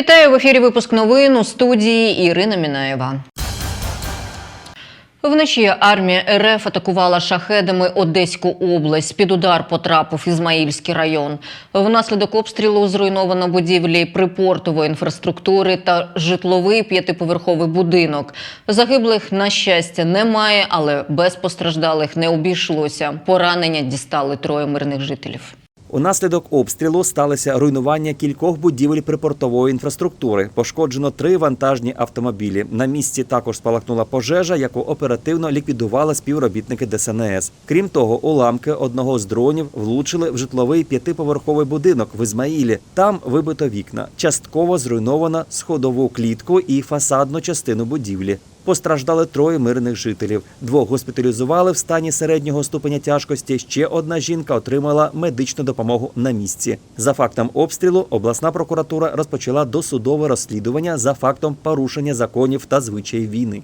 Вітаю в ефірі. Випуск новин у студії Ірина Мінаєва. Вночі армія РФ атакувала шахедами Одеську область. Під удар потрапив Ізмаїльський район. Внаслідок обстрілу зруйновано будівлі припортової інфраструктури та житловий п'ятиповерховий будинок. Загиблих, на щастя, немає, але без постраждалих не обійшлося. Поранення дістали троє мирних жителів. Унаслідок обстрілу сталося руйнування кількох будівель припортової інфраструктури. Пошкоджено три вантажні автомобілі. На місці також спалахнула пожежа, яку оперативно ліквідували співробітники ДСНС. Крім того, уламки одного з дронів влучили в житловий п'ятиповерховий будинок в Ізмаїлі. Там вибито вікна. Частково зруйновано сходову клітку і фасадну частину будівлі. Постраждали троє мирних жителів. Двох госпіталізували в стані середнього ступеня тяжкості. Ще одна жінка отримала медичну допомогу на місці. За фактом обстрілу обласна прокуратура розпочала досудове розслідування за фактом порушення законів та звичаїв війни.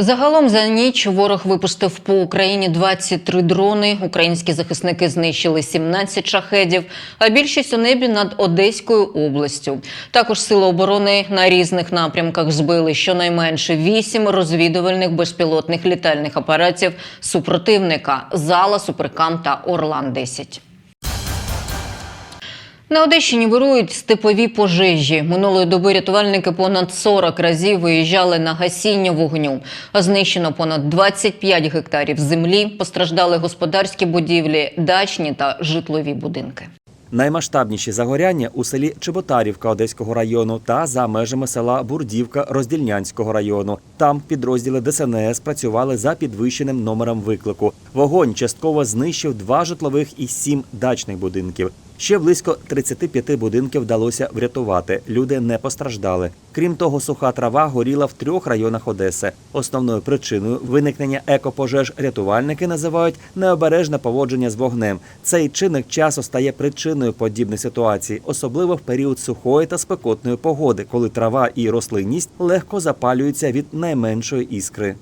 Загалом за ніч ворог випустив по Україні 23 дрони. Українські захисники знищили 17 шахедів, а більшість у небі над Одеською областю. Також сили оборони на різних напрямках збили щонайменше 8 розвідувальних безпілотних літальних апаратів супротивника Зала, Суперкам та Орлан 10 на Одещині вирують степові пожежі. Минулої доби рятувальники понад 40 разів виїжджали на гасіння вогню. Знищено понад 25 гектарів землі. Постраждали господарські будівлі, дачні та житлові будинки. Наймасштабніші загоряння у селі Чеботарівка Одеського району та за межами села Бурдівка Роздільнянського району. Там підрозділи ДСНС працювали за підвищеним номером виклику. Вогонь частково знищив два житлових і сім дачних будинків. Ще близько 35 будинків вдалося врятувати. Люди не постраждали. Крім того, суха трава горіла в трьох районах Одеси. Основною причиною виникнення екопожеж рятувальники називають необережне поводження з вогнем. Цей чинник часу стає причиною подібних ситуацій, особливо в період сухої та спекотної погоди, коли трава і рослинність легко запалюються від найменшої іскри.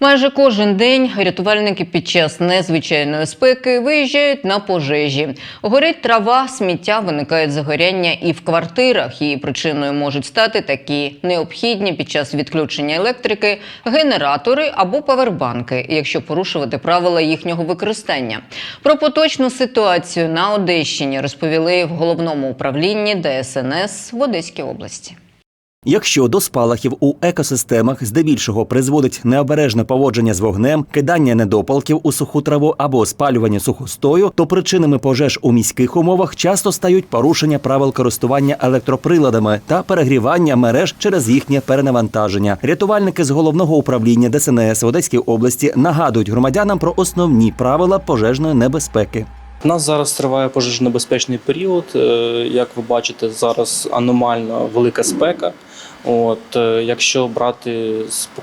Майже кожен день рятувальники під час незвичайної спеки виїжджають на пожежі. Горить трава, сміття, виникають загоряння і в квартирах. Її причиною можуть стати такі необхідні під час відключення електрики генератори або павербанки, якщо порушувати правила їхнього використання. Про поточну ситуацію на Одещині розповіли в головному управлінні ДСНС в Одеській області. Якщо до спалахів у екосистемах здебільшого призводить необережне поводження з вогнем, кидання недопалків у суху траву або спалювання сухостою, то причинами пожеж у міських умовах часто стають порушення правил користування електроприладами та перегрівання мереж через їхнє перенавантаження. Рятувальники з головного управління ДСНС в Одеській області нагадують громадянам про основні правила пожежної небезпеки. У нас зараз триває пожежонебезпечний період. Е, Як ви бачите, зараз аномально велика спека. От, е, якщо брати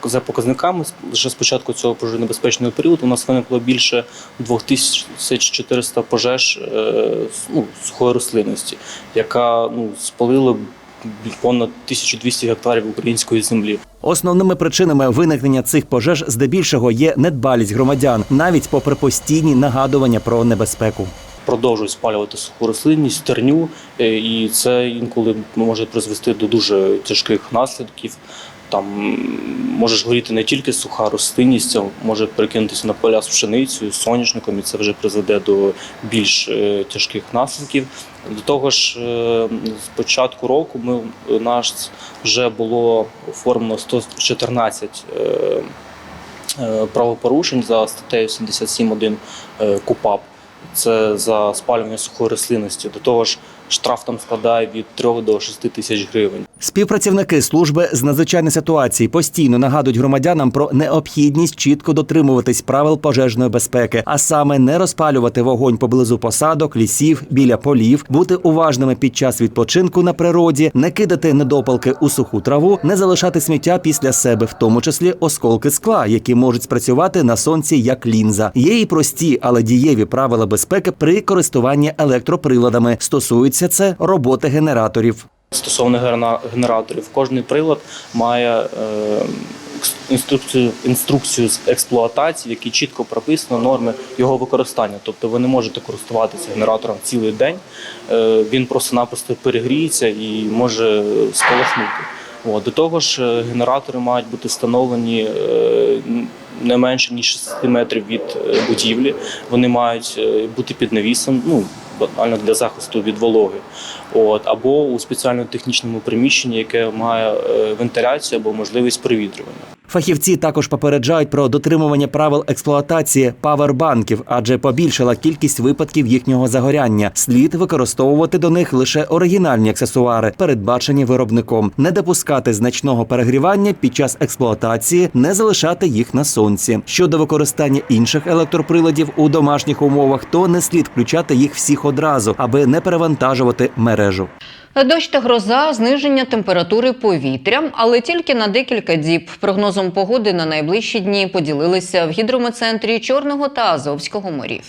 за показниками, вже з початку цього пожежонебезпечного періоду у нас виникло більше 2400 пожеж е, ну, сухої рослинності, яка ну, спалила понад 1200 гектарів української землі. Основними причинами виникнення цих пожеж здебільшого є недбалість громадян, навіть попри постійні нагадування про небезпеку. Продовжують спалювати суху рослинність, терню, е, і це інколи може призвести до дуже тяжких наслідків. Там може горіти не тільки суха рослинність, а може перекинутися на поля з пшеницею, з соняшником, і це вже призведе до більш е, тяжких наслідків. До того ж, е, з початку року ми у нас вже було оформлено 114 е, е, правопорушень за статтею 77.1 е, КУПАП. Це за спалювання сухої рослинності. До того ж, штраф там складає від 3 до 6 тисяч гривень. Співпрацівники служби з надзвичайних ситуацій постійно нагадують громадянам про необхідність чітко дотримуватись правил пожежної безпеки, а саме не розпалювати вогонь поблизу посадок, лісів, біля полів, бути уважними під час відпочинку на природі, не кидати недопалки у суху траву, не залишати сміття після себе, в тому числі осколки скла, які можуть спрацювати на сонці як лінза. Є і прості, але дієві правила безпеки при користуванні електроприладами. Стосується це роботи генераторів. Стосовно генераторів, кожний прилад має е, інструкцію, інструкцію з експлуатації, в якій чітко прописано норми його використання. Тобто ви не можете користуватися генератором цілий день. Е, Він просто-напросто перегріється і може сколихнути. От. До того ж, е, генератори мають бути встановлені е, не менше ніж 6 метрів від будівлі. Вони мають бути під навісом, ну банально для захисту від вологи. От або у спеціальному технічному приміщенні, яке має е, вентиляцію або можливість провітрювання. Фахівці також попереджають про дотримування правил експлуатації павербанків, адже побільшила кількість випадків їхнього загоряння. Слід використовувати до них лише оригінальні аксесуари, передбачені виробником, не допускати значного перегрівання під час експлуатації, не залишати їх на сонці. Щодо використання інших електроприладів у домашніх умовах, то не слід включати їх всіх одразу, аби не перевантажувати мережу. Дощ та гроза, зниження температури повітря, але тільки на декілька діб. Прогнозом погоди на найближчі дні поділилися в гідрометцентрі Чорного та Азовського морів.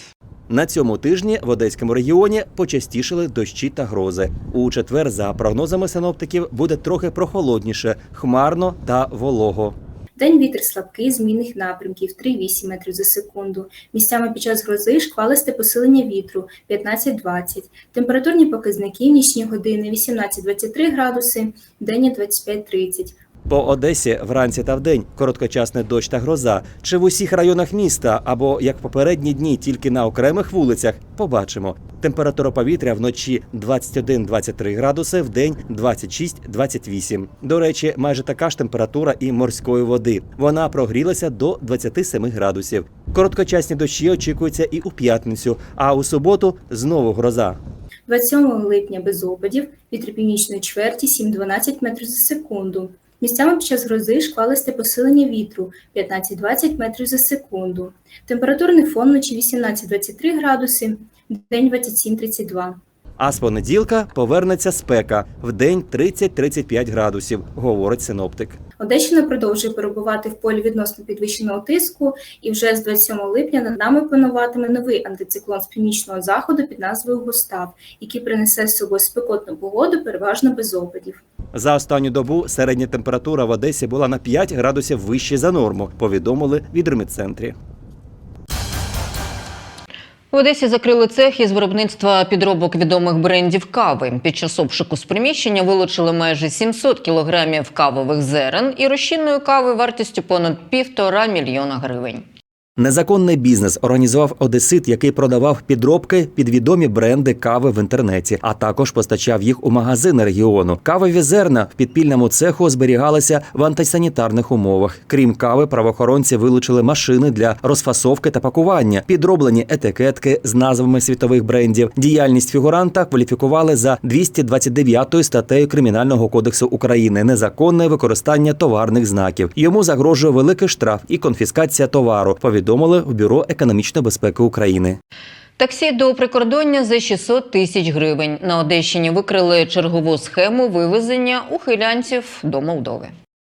На цьому тижні в Одеському регіоні почастішили дощі та грози. У четвер, за прогнозами синоптиків, буде трохи прохолодніше, хмарно та волого. День вітер слабкий, змінних напрямків 3,8 метрів за секунду. Місцями під час грози шквалисте посилення вітру 15-20. Температурні показники нічні години 18-23 градуси, денні 25-30. По Одесі вранці та вдень короткочасний дощ та гроза. Чи в усіх районах міста, або як попередні дні, тільки на окремих вулицях, побачимо. Температура повітря вночі 21-23 градуси, в день 26-28. До речі, майже така ж температура і морської води. Вона прогрілася до 27 градусів. Короткочасні дощі очікуються і у п'ятницю, а у суботу знову гроза. 27 липня без опадів, вітер північної чверті 7-12 метрів за секунду. Місцями під час грози шквалисте посилення вітру 15-20 метрів за секунду. Температурний фон вночі 18-23 градуси, день 27-32. А з понеділка повернеться спека в день 30-35 градусів, говорить синоптик. Одещина продовжує перебувати в полі відносно підвищеного тиску, і вже з 27 липня над нами пануватиме новий антициклон з північного заходу під назвою Густав, який принесе з собою спекотну погоду, переважно без опадів. За останню добу середня температура в Одесі була на 5 градусів вище за норму, повідомили в гідрометцентрі. В Одесі закрили цех із виробництва підробок відомих брендів кави. Під час обшуку з приміщення вилучили майже 700 кілограмів кавових зерен і розчинної кави вартістю понад півтора мільйона гривень. Незаконний бізнес організував одесит, який продавав підробки під відомі бренди кави в інтернеті, а також постачав їх у магазини регіону. Кавові зерна в підпільному цеху зберігалися в антисанітарних умовах. Крім кави, правоохоронці вилучили машини для розфасовки та пакування, підроблені етикетки з назвами світових брендів. Діяльність фігуранта кваліфікували за 229 статтею Кримінального кодексу України незаконне використання товарних знаків. Йому загрожує великий штраф і конфіскація товару. Повідомили в бюро економічної безпеки України. Таксі до прикордоння за 600 тисяч гривень. На Одещині викрили чергову схему вивезення ухилянців до Молдови.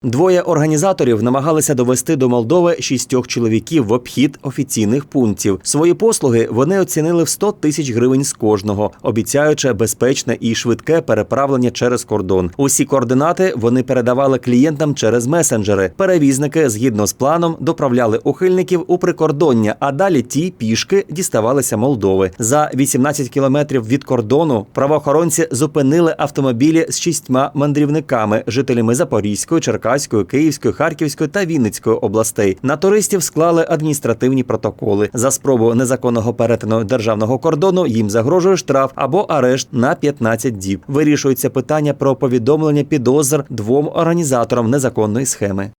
Двоє організаторів намагалися довести до Молдови шістьох чоловіків в обхід офіційних пунктів. Свої послуги вони оцінили в 100 тисяч гривень з кожного, обіцяючи безпечне і швидке переправлення через кордон. Усі координати вони передавали клієнтам через месенджери. Перевізники, згідно з планом, доправляли ухильників у прикордоння, а далі ті пішки діставалися Молдови. За 18 кілометрів від кордону правоохоронці зупинили автомобілі з шістьма мандрівниками, жителями Запорізької, Черкаської, Київської, Харківської та Вінницької областей. На туристів склали адміністративні протоколи. За спробу незаконного перетину державного кордону їм загрожує штраф або арешт на 15 діб. Вирішується питання про повідомлення підозр двом організаторам незаконної схеми.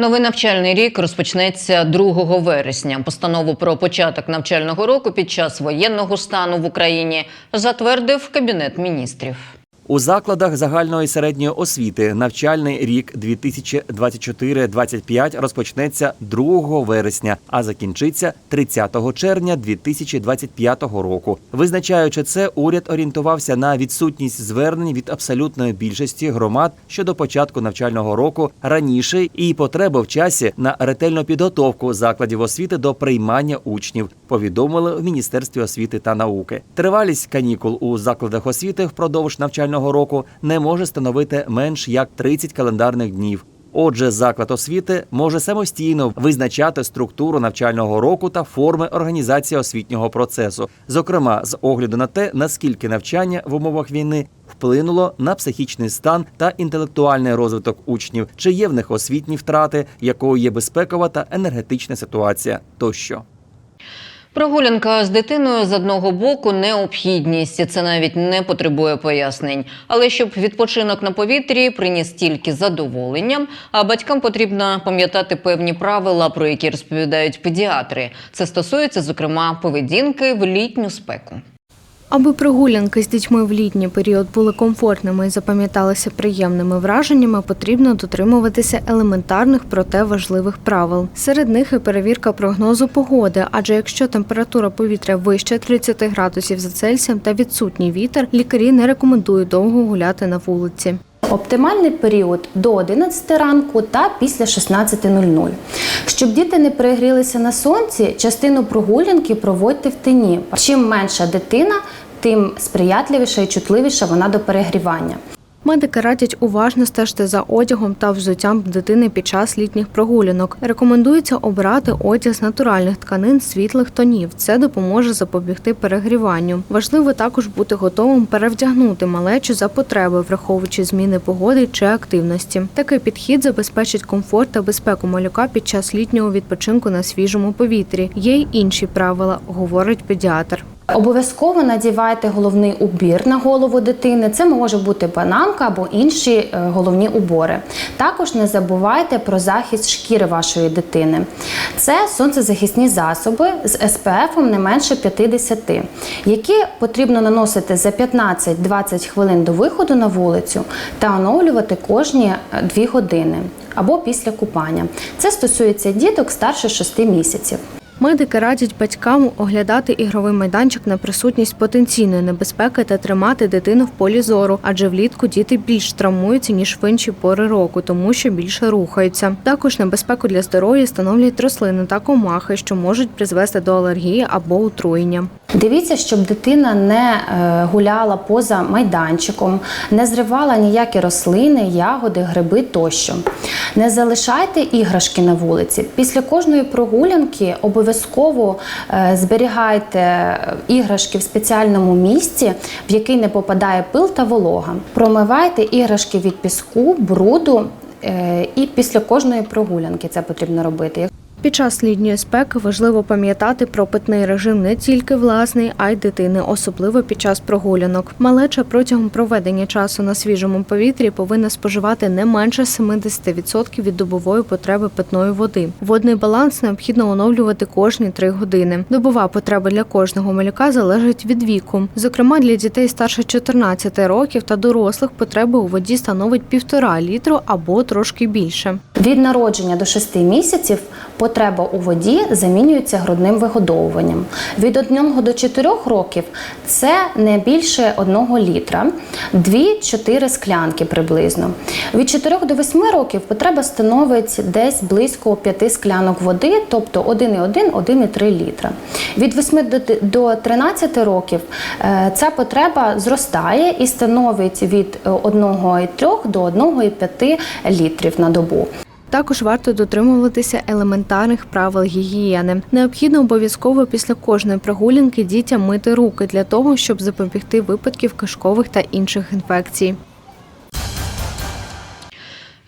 Новий навчальний рік розпочнеться 2 вересня. Постанову про початок навчального року під час воєнного стану в Україні затвердив Кабінет міністрів. У закладах загальної середньої освіти навчальний рік 2024-25 розпочнеться 2 вересня, а закінчиться 30 червня 2025 року. Визначаючи це, уряд орієнтувався на відсутність звернень від абсолютної більшості громад щодо початку навчального року раніше і потреби в часі на ретельну підготовку закладів освіти до приймання учнів. Повідомили в міністерстві освіти та науки. Тривалість канікул у закладах освіти впродовж навчального року не може становити менш як 30 календарних днів. Отже, заклад освіти може самостійно визначати структуру навчального року та форми організації освітнього процесу, зокрема з огляду на те, наскільки навчання в умовах війни вплинуло на психічний стан та інтелектуальний розвиток учнів, чи є в них освітні втрати, якою є безпекова та енергетична ситуація тощо. Прогулянка з дитиною з одного боку необхідність, і це навіть не потребує пояснень. Але щоб відпочинок на повітрі приніс тільки задоволення, а батькам потрібно пам'ятати певні правила, про які розповідають педіатри. Це стосується, зокрема, поведінки в літню спеку. Аби прогулянки з дітьми в літній період були комфортними і запам'яталися приємними враженнями, потрібно дотримуватися елементарних, проте важливих правил. Серед них і перевірка прогнозу погоди, адже якщо температура повітря вище 30 градусів за Цельсієм та відсутній вітер, лікарі не рекомендують довго гуляти на вулиці. Оптимальний період до 11 ранку та після 16.00. Щоб діти не перегрілися на сонці, частину прогулянки проводьте в тіні. Чим менша дитина, тим сприятливіша і чутливіша вона до перегрівання. Медики радять уважно стежити за одягом та взуттям дитини під час літніх прогулянок. Рекомендується обирати одяг з натуральних тканин світлих тонів. Це допоможе запобігти перегріванню. Важливо також бути готовим перевдягнути малечу за потреби, враховуючи зміни погоди чи активності. Такий підхід забезпечить комфорт та безпеку малюка під час літнього відпочинку на свіжому повітрі. Є й інші правила, говорить педіатр. Обов'язково надівайте головний убір на голову дитини. Це може бути бананка або інші е, головні убори. Також не забувайте про захист шкіри вашої дитини. Це сонцезахисні засоби з SPF не менше 50, які потрібно наносити за 15-20 хвилин до виходу на вулицю та оновлювати кожні 2 години або після купання. Це стосується діток старше 6 місяців. Медики радять батькам оглядати ігровий майданчик на присутність потенційної небезпеки та тримати дитину в полі зору, адже влітку діти більш травмуються ніж в інші пори року, тому що більше рухаються. Також небезпеку для здоров'я становлять рослини та комахи, що можуть призвести до алергії або отруєння. Дивіться, щоб дитина не е, гуляла поза майданчиком, не зривала ніякі рослини, ягоди, гриби тощо. Не залишайте іграшки на вулиці. Після кожної прогулянки обов'язково е, зберігайте іграшки в спеціальному місці, в який не попадає пил та волога. Промивайте іграшки від піску, бруду. е, І після кожної прогулянки це потрібно робити. Під час літньої спеки важливо пам'ятати про питний режим не тільки власний, а й дитини, особливо під час прогулянок. Малеча протягом проведення часу на свіжому повітрі повинна споживати не менше 70% від добової потреби питної води. Водний баланс необхідно оновлювати кожні 3 години. Добова потреба для кожного малюка залежить від віку. Зокрема, для дітей старше 14 років та дорослих потреба у воді становить півтора літру або трошки більше. Від народження до 6 місяців потреба у воді замінюється грудним вигодовуванням. Від 1 до 4 років це не більше 1 літра, 2-4 склянки приблизно. Від 4 до 8 років потреба становить десь близько 5 склянок води, тобто 1,1-1,3 літра. Від 8 до- до 13 років е, ця потреба зростає і становить від е, 1,3 до 1,5 літрів на добу. Також варто дотримуватися елементарних правил гігієни. Необхідно обов'язково після кожної прогулянки дітям мити руки для того, щоб запобігти випадків кишкових та інших інфекцій.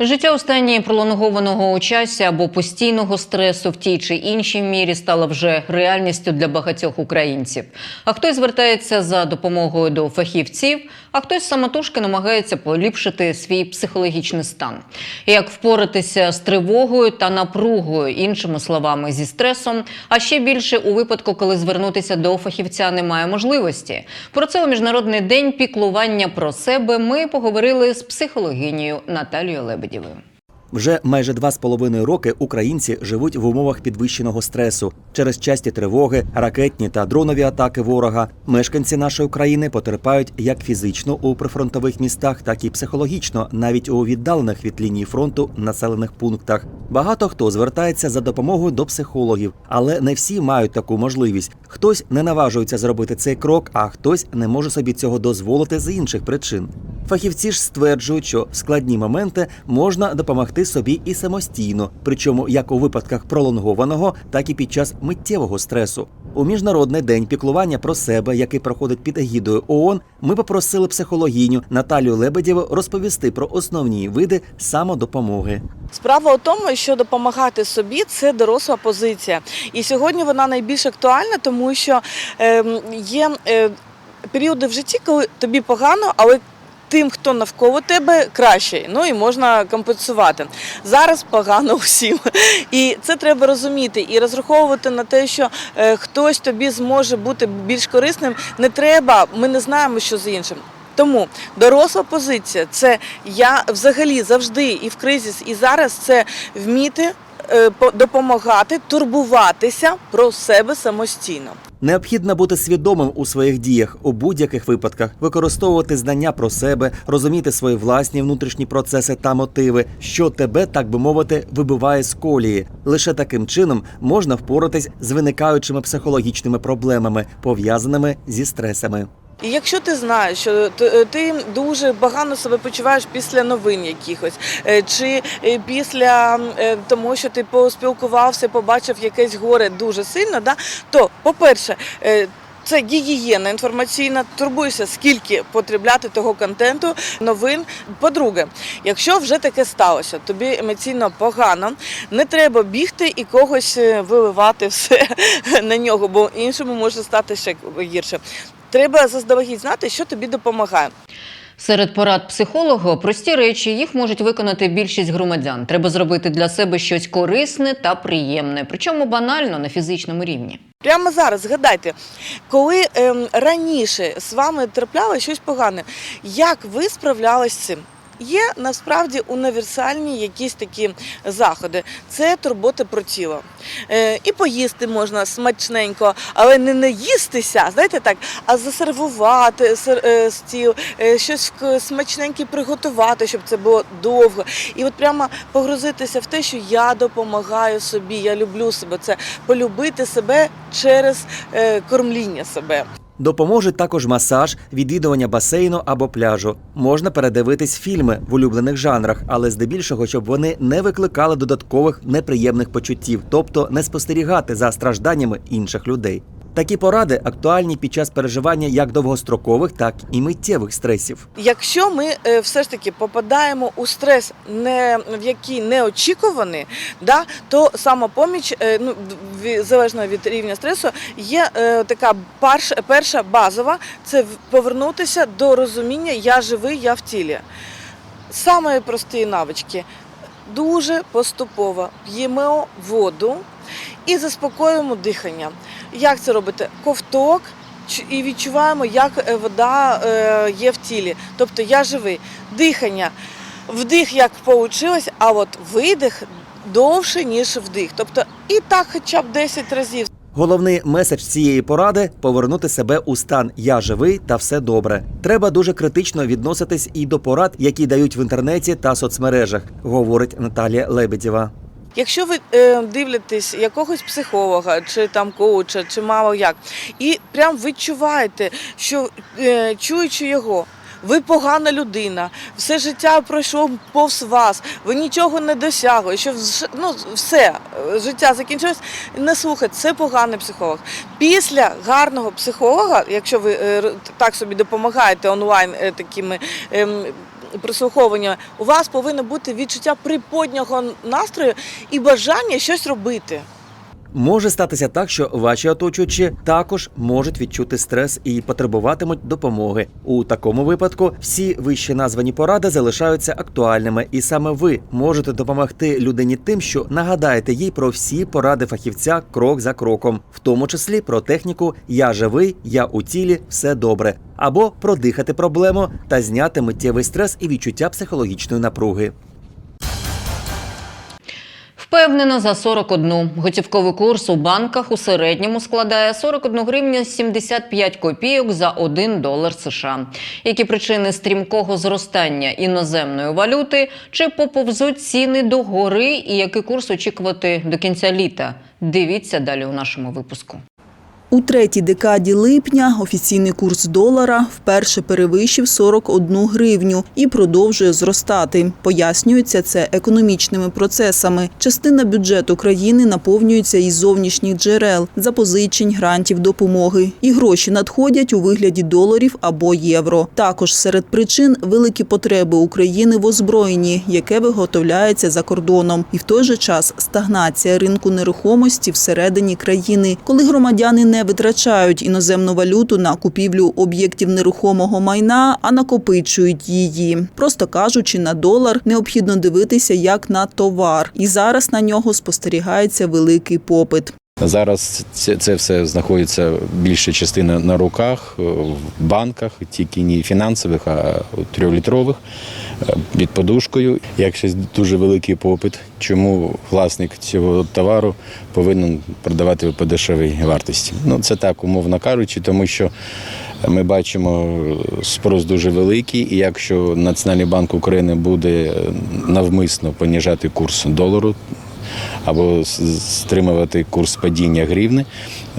Життя у стані пролонгованого у часі або постійного стресу в тій чи іншій мірі стало вже реальністю для багатьох українців. А хтось звертається за допомогою до фахівців, а хтось самотужки намагається поліпшити свій психологічний стан. Як впоратися з тривогою та напругою, іншими словами, зі стресом, а ще більше у випадку, коли звернутися до фахівця немає можливості. Про це у міжнародний день піклування про себе ми поговорили з психологинею Наталією Лебедєвою. Вже майже два з половиною роки українці живуть в умовах підвищеного стресу через часті тривоги, ракетні та дронові атаки ворога. Мешканці нашої країни потерпають як фізично у прифронтових містах, так і психологічно, навіть у віддалених від лінії фронту населених пунктах. Багато хто звертається за допомогою до психологів, але не всі мають таку можливість. Хтось не наважується зробити цей крок, а хтось не може собі цього дозволити з інших причин. Фахівці ж стверджують, що в складні моменти можна допомогти собі і самостійно, причому як у випадках пролонгованого, так і під час миттєвого стресу. У міжнародний день піклування про себе, який проходить під егідою ООН, ми попросили психологіню Наталію Лебедєву розповісти про основні види самодопомоги. Справа у тому, що допомагати собі це доросла позиція. І сьогодні вона найбільш актуальна, тому що ем, є е, періоди в житті, коли тобі погано, але тим, хто навколо тебе, краще. Ну і можна компенсувати. Зараз погано усім. І це треба розуміти і розраховувати на те, що е, хтось тобі зможе бути більш корисним. Не треба, ми не знаємо, що з іншим. Тому доросла позиція це я взагалі завжди і в кризис, і зараз це вміти допомагати, турбуватися про себе самостійно. Необхідно бути свідомим у своїх діях у будь-яких випадках, використовувати знання про себе, розуміти свої власні внутрішні процеси та мотиви, що тебе, так би мовити, вибиває з колії. Лише таким чином можна впоратись з виникаючими психологічними проблемами, пов'язаними зі стресами. І якщо ти знаєш, що е, ти дуже погано себе почуваєш після новин якихось, е, чи е, після е, того, що ти поспілкувався, побачив якесь горе дуже сильно, да, то, по-перше, е, це гігієна інформаційна, турбуйся, скільки потребляти того контенту, новин. По-друге, якщо вже таке сталося, тобі емоційно погано, не треба бігти і когось е, виливати все на нього, бо іншому може стати ще гірше. Треба заздалегідь знати, що тобі допомагає. Серед порад психолога прості речі їх можуть виконати більшість громадян. Треба зробити для себе щось корисне та приємне, причому банально на фізичному рівні. Прямо зараз згадайте, коли ем, раніше з вами трапляло щось погане, як ви справлялись з цим? Є насправді універсальні якісь такі заходи. Це турбота про тіло. Е, і поїсти можна смачненько, але не наїстися, знаєте так, а засервувати сер- е, стіл, е, щось смачненьке приготувати, щоб це було довго. І от прямо погрузитися в те, що я допомагаю собі, я люблю себе. Це полюбити себе через кормління себе. Допоможуть також масаж, відвідування басейну або пляжу. Можна передивитись фільми в улюблених жанрах, але здебільшого, щоб вони не викликали додаткових неприємних почуттів, тобто не спостерігати за стражданнями інших людей. Такі поради актуальні під час переживання як довгострокових, так і миттєвих стресів. Якщо ми е, все ж таки попадаємо у стрес, не в який неочікуваний, да, то самопоміч, е, ну залежно від рівня стресу, є е, така перша базова це повернутися до розуміння Я живий, я в тілі. Саме прості навички. Дуже поступово п'ємо воду і заспокоюємо дихання. Як це робити? Ковток і відчуваємо, як е, вода е, є в тілі. Тобто я живий. Дихання. Вдих як вийшло, а от видих довше, ніж вдих. Тобто і так хоча б 10 разів. Головний меседж цієї поради повернути себе у стан Я живий та все добре. Треба дуже критично відноситись і до порад, які дають в інтернеті та соцмережах, говорить Наталія Лебедєва. Якщо ви е, дивитесь якогось психолога, чи там коуча, чи мало як, і прям відчуваєте, що е, чуючи його. Ви погана людина, все життя пройшло повз вас, ви нічого не досягли, що ну, все, е, життя закінчилось. Не слухайте, це поганий психолог. Після гарного психолога, якщо ви так собі допомагаєте онлайн такими прислуховування, у вас повинно бути відчуття приподнього настрою і бажання щось робити. Може статися так, що ваші оточуючі також можуть відчути стрес і потребуватимуть допомоги. У такому випадку всі вище названі поради залишаються актуальними, і саме ви можете допомогти людині тим, що нагадаєте їй про всі поради фахівця крок за кроком, в тому числі про техніку Я живий, я у тілі, все добре, або продихати проблему та зняти миттєвий стрес і відчуття психологічної напруги. Впевнено, за 41. Готівковий курс у банках у середньому складає 41 гривня 75 копійок за 1 долар США. Які причини стрімкого зростання іноземної валюти? Чи поповзуть ціни до гори і який курс очікувати до кінця літа? Дивіться далі у нашому випуску. У третій декаді липня офіційний курс долара вперше перевищив 41 гривню і продовжує зростати. Пояснюється це економічними процесами. Частина бюджету країни наповнюється із зовнішніх джерел, запозичень, грантів, допомоги. І гроші надходять у вигляді доларів або євро. Також серед причин великі потреби України в озброєнні, яке виготовляється за кордоном, і в той же час стагнація ринку нерухомості всередині країни, коли громадяни не витрачають іноземну валюту на купівлю об'єктів нерухомого майна, а накопичують її. Просто кажучи, на долар необхідно дивитися як на товар, і зараз на нього спостерігається великий попит. Зараз це, це все знаходиться більша частина на руках, в банках, тільки не фінансових, а трьохлітрових під подушкою. Якщо дуже великий попит, чому власник цього товару повинен продавати по дешевій вартості? Ну це так, умовно кажучи, тому що. Ми бачимо спрос дуже великий, і якщо Національний банк України буде навмисно поніжати курс долару, або стримувати курс падіння гривни.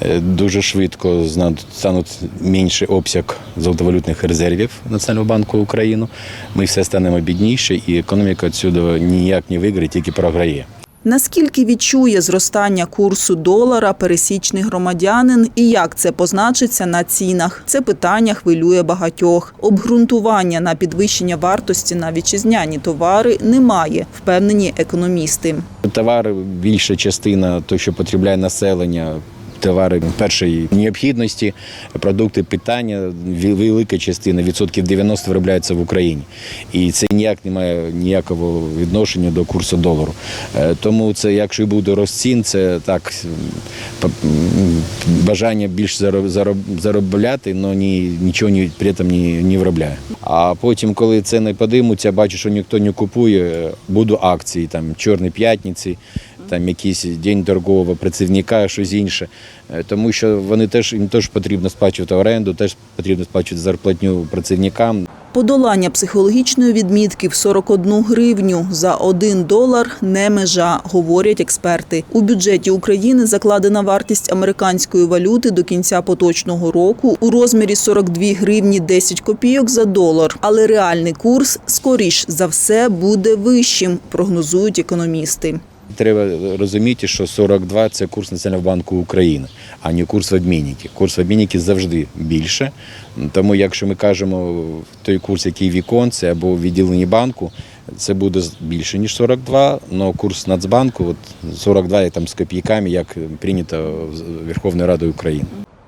Е, Дуже швидко стануть менший обсяг золотовалютних резервів Національного банку України. Ми все станемо бідніше, і економіка відсюди ніяк не виграє, тільки програє. Наскільки відчує зростання курсу долара пересічний громадянин і як це позначиться на цінах? Це питання хвилює багатьох. Обґрунтування на підвищення вартості на вітчизняні товари немає, впевнені економісти. Товари більша частина, то що потребляє населення. Товари першої необхідності, продукти питання, велика частина, відсотків 90 виробляється в Україні. І це ніяк не має ніякого відношення до курсу долару. Е, Тому це, якщо буде розцін, це так бажання більш зароб- зароб- заробляти, але ні, нічого ні, при цьому не, не виробляє. А потім, коли ціни подимуться, бачу, що ніхто не купує, будуть акції, там Чорні п'ятниці, там якийсь день торгового працівника, щось інше. Е, Тому що вони теж їм теж потрібно сплачувати оренду, теж потрібно сплачувати зарплатню працівникам. Подолання психологічної відмітки в 41 гривню за 1 долар не межа, говорять експерти. У бюджеті України закладена вартість американської валюти до кінця поточного року у розмірі 42 гривні 10 копійок за долар. Але реальний курс, скоріш за все, буде вищим, прогнозують економісти. Треба розуміти, що 42 – це курс Національного банку України, а не курс в обмінники. Курс в обмінники завжди більше. Тому якщо ми кажемо той курс, який віконці або в відділенні банку, це буде більше, ніж 42, але курс Нацбанку от 42 і там з копійками, як прийнято Верховною Радою України.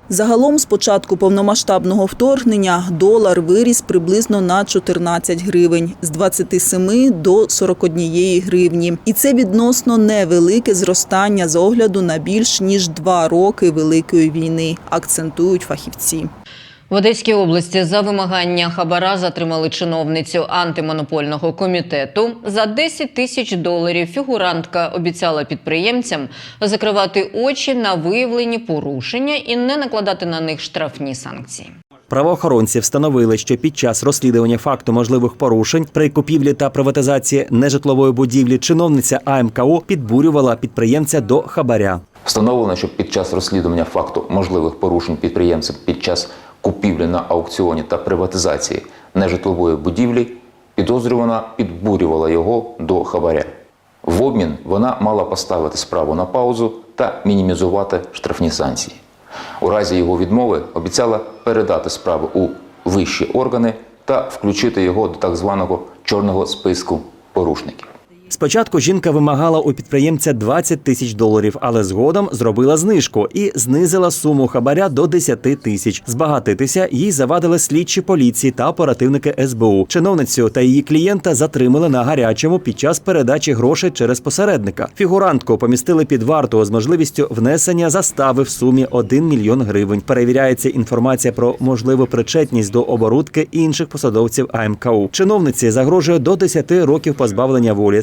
Загалом з початку повномасштабного вторгнення долар виріс приблизно на 14 гривень з 27 до 41 гривні. І це відносно невелике зростання з огляду на більш ніж два роки великої війни, акцентують фахівці. В Одеській області за вимагання хабара затримали чиновницю антимонопольного комітету. За 10 тисяч доларів фігурантка обіцяла підприємцям закривати очі на виявлені порушення і не накладати на них штрафні санкції. Правоохоронці встановили, що під час розслідування факту можливих порушень при купівлі та приватизації нежитлової будівлі чиновниця АМКУ підбурювала підприємця до хабаря. Встановлено, що під час розслідування факту можливих порушень підприємцем під час купівлі на аукціоні та приватизації нежитлової будівлі підозрювана підбурювала його до хабаря. В обмін вона мала поставити справу на паузу та мінімізувати штрафні санкції. У разі його відмови обіцяла передати справу у вищі органи та включити його до так званого чорного списку порушників. Спочатку жінка вимагала у підприємця 20 тисяч доларів, але згодом зробила знижку і знизила суму хабаря до 10 тисяч. Збагатитися їй завадили слідчі поліції та оперативники СБУ. Чиновницю та її клієнта затримали на гарячому під час передачі грошей через посередника. Фігурантку помістили під варту з можливістю внесення застави в сумі 1 мільйон гривень. Перевіряється інформація про можливу причетність до оборудки інших посадовців АМКУ. Чиновниці загрожує до 10 років позбавлення волі